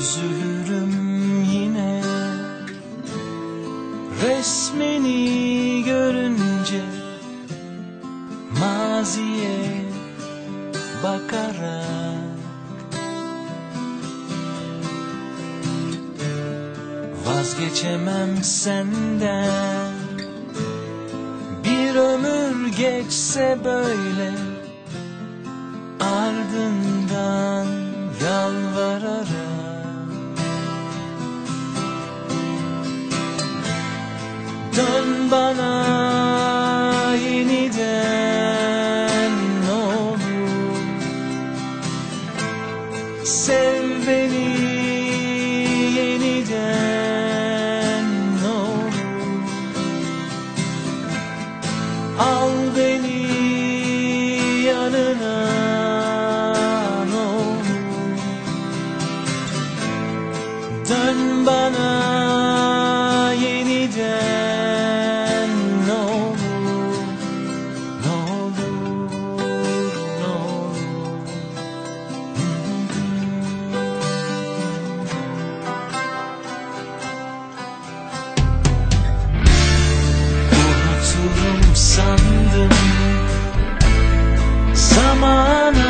Üzülürüm yine. Resmini görünce Maziye bakarak Vazgeçemem senden. Bir ömür geçse böyle Ardından Dön bana yeniden ne olur. Sev beni yeniden ne olur. Al beni yanına ne olur. Dön bana kurtuldum sandım. Zamana